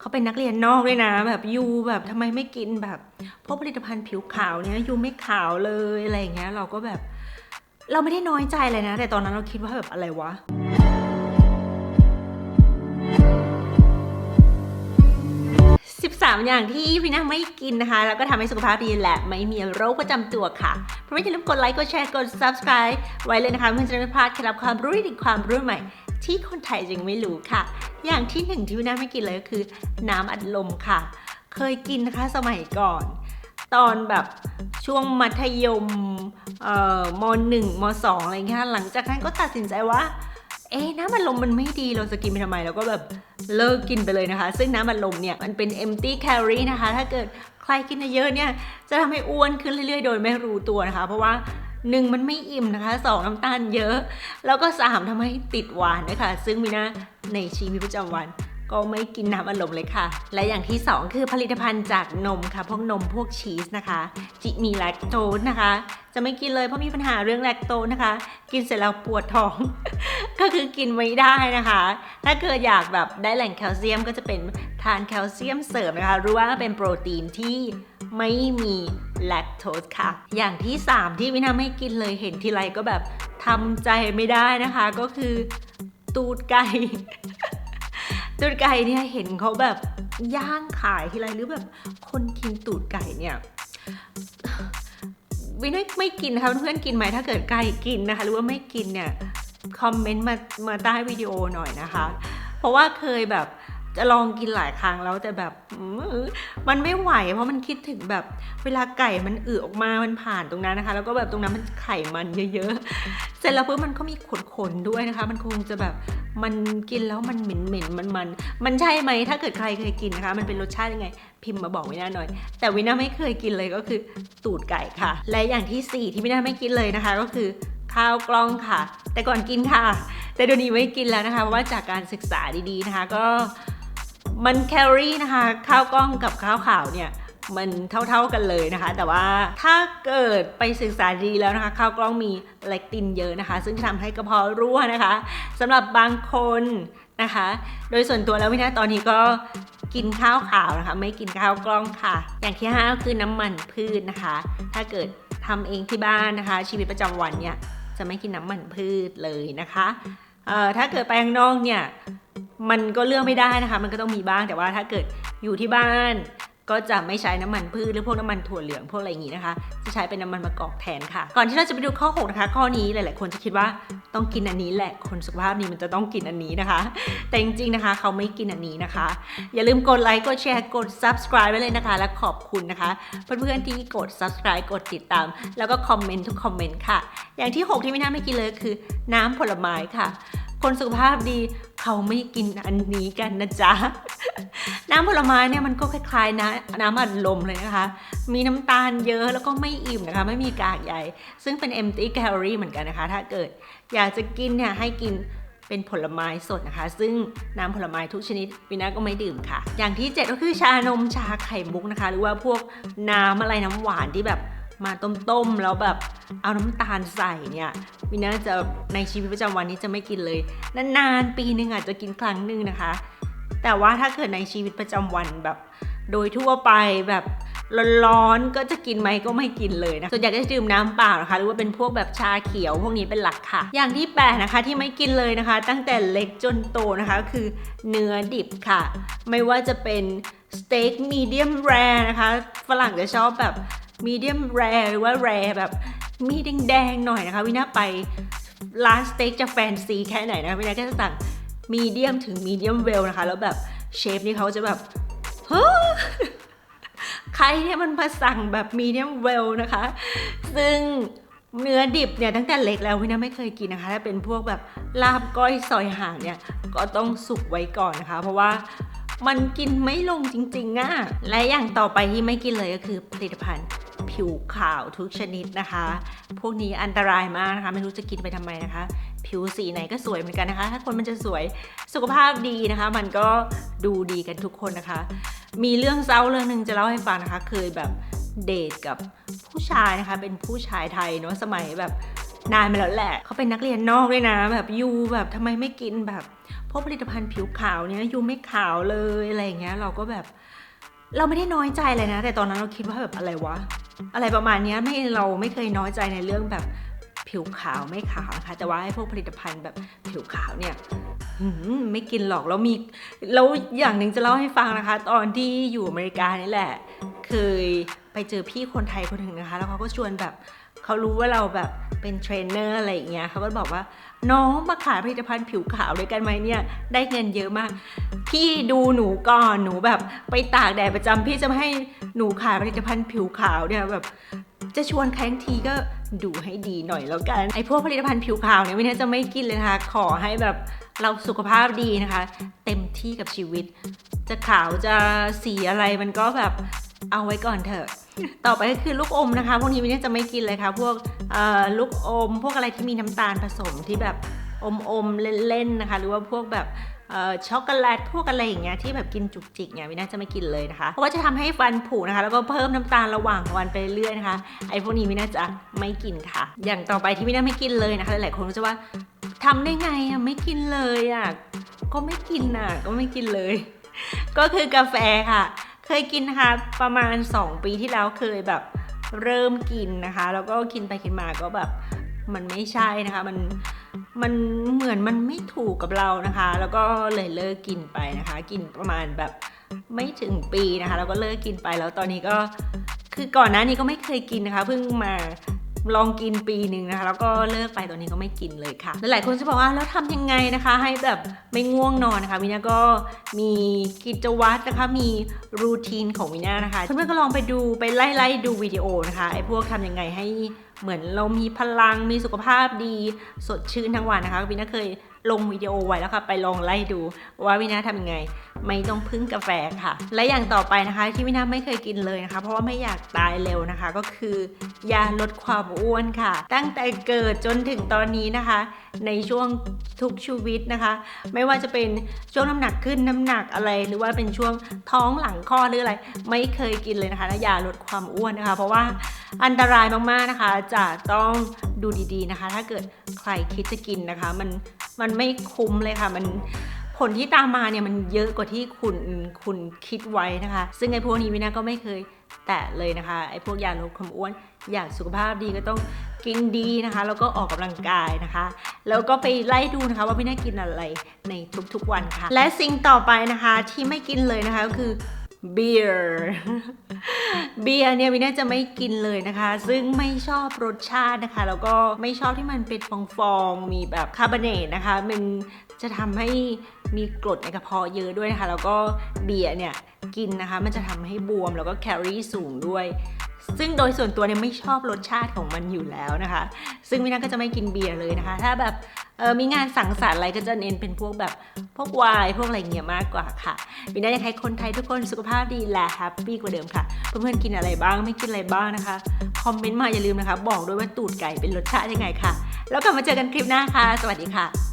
เขาเป็นนักเรียนนอกด้วยนะ แบบยูแบบทำไมไม่กินแบบพวกผลิตภัณฑ์ผิวขาวเนี่ยยูไม่ขาวเลยอะไรอย่างเงี้ยเราก็แบบ เราไม่ได้น้อยใจเลยนะ แต่ตอนนั้นเราคิดว่าแบบอะไรวะ13 อย่างที่พี่นาไม่กินนะคะ แล้วก็ทำให้สุขภาพดีและไม่มีโรคประจำตัวค่ะ เพราะไม่อย่าลืมกดไลค์ กดแชร์ กด subscribe ไว้เลยนะคะ เพื่อจะไม่พลาดเคล็ดลับความรู้ดีความรู้ใหม่ ที่คนไทยยังไม่รู้ค่ะ อย่างที่หนึ่งที่พี่นาไม่กินเลยก็คือ น้ำอัดลมค่ะ เคยกินนะคะสมัยก่อน ตอนแบบช่วงมัธยมมหนึ่งมสองอะไรเงี้ยหลังจากนั้นก็ตัดสินใจว่าเอ๊น้ำอัดลมมันไม่ดีเราจะกินไปทำไมแล้วก็แบบเลิกกินไปเลยนะคะ ซึ่งน้ำอัดลมเนี่ยมันเป็น empty calorie นะคะ ถ้าเกิดใครกินเยอะเนี่ยจะทำให้อ้วนขึ้นเรื่อยๆ โดยไม่รู้ตัวนะคะ เพราะว่า หนึ่งมันไม่อิ่มนะคะสองน้ำตาลเยอะ แล้วก็สามทำให้ติดหวานนะคะซึ่งมีนะในชีวิตประจำวัน ก็ไม่กินน้ำอัดลมเลยค่ะ และอย่างที่ 2 คือผลิตภัณฑ์จากนมค่ะ พวกนมพวกชีสนะคะ จิมีแลคโตสนะคะ จะไม่กินเลยเพราะมีปัญหาเรื่องแลคโตสนะคะ กินเสร็จแล้วปวดท้อง ก็คือกินไม่ได้นะคะ ถ้าเกิดอยากแบบได้แหล่งแคลเซียมก็จะเป็นทานแคลเซียมเสริมนะคะ หรือว่าเป็นโปรตีนที่ไม่มีแลคโตสค่ะ อย่างที่ 3 ที่วินาไม่กินเลยเห็นทีไรก็แบบทำใจไม่ได้นะคะ ก็คือตูดไก่ ตูดไก่เนี่ยเห็นเขาแบบย่างขายทีไรหรือแบบคนกินตูดไก่เนี่ยวินไม่กินนะคะเพื่อนกินไหมถ้าเกิดไก่กินนะคะ หรือว่าไม่กินเนี่ยคอมเมนต์มามาใต้วิดีโอหน่อยนะคะ เพราะว่าเคยแบบ จะลองกินหลายครั้งแล้วแต่แบบมันไม่ไหว เพราะมันคิดถึงแบบเวลาไก่มันอึออกมามันผ่านตรงนั้นนะคะ แล้วก็แบบตรงนั้นมันไข่มันเยอะๆ เสร็จแล้วปุ๊บมันก็มีขนๆด้วยนะคะ มันคงจะแบบมันกินแล้วมันเหม็นๆมันมันมันใช่ไหมถ้าเกิดใครเคยกินนะคะ มันเป็นรสชาติยังไง พิมพ์มาบอกวินาหน่อย แต่วินาไม่เคยกินเลยก็คือตูดไก่ค่ะ และอย่างที่สี่ที่วินาไม่กินเลยนะคะ ก็คือข้าวกล้องค่ะ แต่ก่อนกินค่ะ แต่เดี๋ยวนี้ไม่กินแล้วนะคะเพราะว่าจากการศึกษาดีๆนะคะ ก็ มันแคลอรี่นะคะ ข้าวกล้องกับข้าวขาวเนี่ยมันเท่าๆกันเลยนะคะ แต่ว่าถ้าเกิดไปศึกษาดีแล้วนะคะ ข้าวกล้องมีเลคตินเยอะนะคะ ซึ่งจะทำให้กระเพาะรั่วนะคะสำหรับบางคนนะคะ โดยส่วนตัวแล้ววินาตอนนี้ก็กินข้าวขาวนะคะ ไม่กินข้าวกล้องค่ะ อย่างที่ห้าก็คือน้ำมันพืชนะคะ ถ้าเกิดทำเองที่บ้านนะคะ ชีวิตประจำวันเนี่ยจะไม่กินน้ำมันพืชเลยนะคะ เอ่อถ้าเกิดไปข้างนอกเนี่ยมันก็เลือกไม่ได้นะคะ มันก็ต้องมีบ้างแต่ว่าถ้าเกิดอยู่ที่บ้านก็จะไม่ใช้น้ำมันพืชหรือพวกน้ำมันถั่วเหลืองพวกอะไรอย่างนี้นะคะ จะใช้เป็นน้ำมันมะกอกแทนค่ะ ก่อนที่เราจะไปดูข้อ6นะคะ ข้อนี้หลาย ๆ คนจะคิดว่าต้องกินอันนี้แหละคนสุขภาพนี้มันจะต้องกินอันนี้นะคะ แต่จริง ๆ นะคะ เขาไม่กินอันนี้นะคะ อย่าลืมกดไลค์กดแชร์กด subscribe ไว้เลยนะคะ และขอบคุณนะคะ เพื่อน ๆ ที่กด subscribe กดติดตาม แล้วก็คอมเมนต์ทุกคอมเมนต์ค่ะ อย่างที่ 6 ที่ไม่น่าไม่กินเลยคือ น้ำผลไม้ค่ะ คนสุขภาพดีเขาไม่กินอันนี้กันนะจ๊ะ น้ำผลไม้เนี่ยมันก็คล้ายๆนะน้ำอัดลมเลยนะคะ มีน้ำตาลเยอะแล้วก็ไม่อิ่มนะคะ ไม่มีกากใยซึ่งเป็น empty calorie เหมือนกันนะคะ ถ้าเกิดอยากจะกินเนี่ยให้กินเป็นผลไม้สดนะคะ ซึ่งน้ำผลไม้ทุกชนิดวินาก็ไม่ดื่มค่ะ อย่างที่ 7 ก็คือชานมชาไข่มุกนะคะ หรือว่าพวกน้ำอะไรน้ำหวานที่แบบมาต้มๆแล้วแบบเอาน้ำตาลใส่เนี่ย วินาจะในชีวิตประจำวันนี้จะไม่กินเลย นานๆปีหนึ่งอาจจะกินครั้งหนึ่งนะคะ แต่ว่าถ้าเกิดในชีวิตประจำวันแบบ โดยทั่วไปแบบร้อนๆก็จะกินไหมก็ไม่กินเลยนะส่วนใหญ่ก็จะดื่มน้ำเปล่านะคะ หรือว่าเป็นพวกแบบชาเขียวพวกนี้เป็นหลักค่ะ อย่างที่แปดนะคะที่ไม่กินเลยนะคะ ตั้งแต่เล็กจนโตนะคะคือเนื้อดิบค่ะ ไม่ว่าจะเป็นสเต็กมีเดียมแรนะคะ ฝรั่งจะชอบแบบมีเดียมแรหรือว่าแรแบบ มีแดงๆหน่อยนะคะวินาไปร้านสเต็กจะแฟนซีแค่ไหนนะคะวินาก็จะสั่งมีเดียมถึงมีเดียมเวลนะคะ แล้วแบบเชฟนี่เขาจะแบบเฮ้อใครเนี่ยมันมาสั่งแบบมีเดียมเวลนะคะ ซึ่งเนื้อดิบเนี่ยตั้งแต่เล็กแล้ววินาไม่เคยกินนะคะถ้าเป็นพวกแบบลาบก้อยซอยห่างเนี่ยก็ต้องสุกไว้ก่อนนะคะ เพราะว่ามันกินไม่ลงจริงๆอะและอย่างต่อไปที่ไม่กินเลยก็คือผลิตภัณฑ์ ผิวขาวทุกชนิดนะคะ พวกนี้อันตรายมากนะคะ ไม่รู้จะกินไปทำไมนะคะ ผิวสีไหนก็สวยเหมือนกันนะคะ ถ้าคนมันจะสวยสุขภาพดีนะคะ มันก็ดูดีกันทุกคนนะคะ มีเรื่องเศร้าเรื่องหนึ่งจะเล่าให้ฟังนะคะ เคยแบบเดทกับผู้ชายนะคะ เป็นผู้ชายไทยเนาะสมัยแบบนานมาแล้วแหละ เขาเป็นนักเรียนนอกด้วยนะ แบบยูแบบทำไมไม่กินแบบพวกผลิตภัณฑ์ผิวขาวเนี่ยยูไม่ขาวเลยอะไรอย่างเงี้ยเราก็แบบ เราไม่ได้น้อยใจเลยนะ แต่ตอนนั้นเราคิดว่าแบบอะไรวะ อะไรประมาณนี้ไม่เราไม่เคยน้อยใจในเรื่องแบบผิวขาวไม่ขาวนะคะแต่ว่าให้พวกผลิตภัณฑ์แบบผิวขาวเนี่ยไม่กินหรอกแล้วมีแล้วอย่างหนึ่งจะเล่าให้ฟังนะคะ ตอนที่อยู่อเมริกานี่แหละ เคยไปเจอพี่คนไทยคนหนึ่งนะคะ แล้วเขาก็ชวนแบบ เขารู้ว่าเราแบบเป็นเทรนเนอร์อะไรอย่างเงี้ยเขาก็บอกว่า น้องมาขายผลิตภัณฑ์ผิวขาวด้วยกันไหมเนี่ย ได้เงินเยอะมาก พี่ดูหนูก่อนหนูแบบไปตากแดดประจำพี่จะให้หนูขายผลิตภัณฑ์ผิวขาวเนี่ยแบบจะชวนใครทั้งทีก็ดูให้ดีหน่อยแล้วกันไอพวกผลิตภัณฑ์ผิวขาวเนี่ยไม่น่จะไม่กินเลยนะคะขอให้แบบเราสุขภาพดีนะคะ เต็มที่กับชีวิต จะขาวจะสีอะไรมันก็แบบ เอาไว้ก่อนเถอะ ต่อไปก็คือลูกอมนะคะ พวกนี้ม่ได้จะไม่กินเลยค่ะ พวกลูกอม พวกอะไรที่มีน้ำตาลผสมที่แบบอมอมๆเล่นๆนะคะ หรือว่าพวกแบบช็อกโกแลตพวกอะไรอย่างเงี้ยที่แบบกินจุกจิกเนี่ยวิน่าจะไม่กินเลยนะคะ เพราะว่าจะทำให้ฟันผุนะคะ แล้วก็เพิ่มน้ำตาลระหว่างวันไปเรื่อยนะคะ ไอ้พวกนี้วิน่าจะไม่กินค่ะ อย่างต่อไปที่วิน่าไม่กินเลยนะคะ หลายๆคนก็จะว่าทำได้ไงอะไม่กินเลยอะก็ไม่กินอะก็ไม่กินเลย ก็คือกาแฟค่ะ เคยกินนะคะประมาณ 2 ปีที่แล้วเคยแบบเริ่มกินนะคะ แล้วก็กินไปกินมาก็แบบมันไม่ใช่นะคะ มันมันเหมือนมันไม่ถูกกับเรานะคะ แล้วก็เลยเลิกกินไปนะคะ กินประมาณแบบไม่ถึงปีนะคะ แล้วก็เลิกกินไปแล้วตอนนี้ก็คือก่อนหน้านี้ก็ไม่เคยกินนะคะ เพิ่งมา ลองกินปีหนึ่งนะคะ แล้วก็เลิกไปตอนนี้ก็ไม่กินเลยค่ะแล้วหลายคนจะบอกว่าแล้วทำยังไงนะคะ ให้แบบไม่ง่วงนอนนะคะวินาก็มีกิจวัตรนะคะมีรูทีนของวินานะคะเพื่อนๆก็ลองไปดูไปไล่ไล่ดูวิดีโอนะคะไอ้พวกทำยังไงให้ เหมือนเรามีพลังมีสุขภาพดีสดชื่นทั้งวันนะคะวินาเคยลงวิดีโอไว้แล้วค่ะ ไปลองไล่ดูว่าวินาทำยังไง ไม่ต้องพึ่งกาแฟค่ะ และอย่างต่อไปนะคะ ที่วินาไม่เคยกินเลยนะคะ เพราะว่าไม่อยากตายเร็วนะคะ ก็คือยาลดความอ้วนค่ะ ตั้งแต่เกิดจนถึงตอนนี้นะคะ ในช่วงทุกชีวิตนะคะ ไม่ว่าจะเป็นช่วงน้ำหนักขึ้นน้ำหนักอะไร หรือว่าเป็นช่วงท้องหลังคลอดหรืออะไร ไม่เคยกินเลยนะคะและยาลดความอ้วนนะคะ เพราะว่าอันตรายมากๆนะคะจะต้องดูดีๆนะคะ ถ้าเกิดใครคิดจะกินนะคะ มันมันไม่คุ้มเลยค่ะ มันผลที่ตามมาเนี่ยมันเยอะกว่าที่คุณคุณคิดไว้นะคะ ซึ่งไอ้พวกนี้วินาก็ไม่เคยแตะเลยนะคะไอ้พวกยาลดความอ้วน อยากสุขภาพดีก็ต้องกินดีนะคะ แล้วก็ออกกำลังกายนะคะ แล้วก็ไปไล่ดูนะคะว่าวินากินอะไรในทุกๆวันค่ะ และสิ่งต่อไปนะคะที่ไม่กินเลยนะคะก็คือ เบียร์เบียร์เนี่ยวินาจะไม่กินเลยนะคะ ซึ่งไม่ชอบรสชาตินะคะ แล้วก็ไม่ชอบที่มันเป็นฟองๆ มีแบบคาร์บอเนตนะคะ มันจะทำให้มีกรดในกระเพาะเยอะด้วยนะคะ แล้วก็เบียร์เนี่ยกินนะคะ มันจะทำให้บวมแล้วก็แคลอรี่สูงด้วย ซึ่งโดยส่วนตัวเนี่ยไม่ชอบรสชาติของมันอยู่แล้วนะคะ ซึ่งวินาก็จะไม่กินเบียร์เลยนะคะ ถ้าแบบเออมีงานสังสรรค์อะไรก็จะเน้นเป็นพวกแบบพวกวน์พวกอะไรเงี้ยมากกว่าค่ะวินาอยากให้คนไทยทุกคนสุขภาพดีและแฮปปี้กว่าเดิมค่ะ เพื่อนๆกินอะไรบ้างไม่กินอะไรบ้างนะคะ คอมเมนต์มาอย่าลืมนะคะ บอกด้วยว่าตูดไก่เป็นรสชาติยังไงค่ะ แล้วกลับมาเจอกันคลิปหน้าค่ะ สวัสดีค่ะ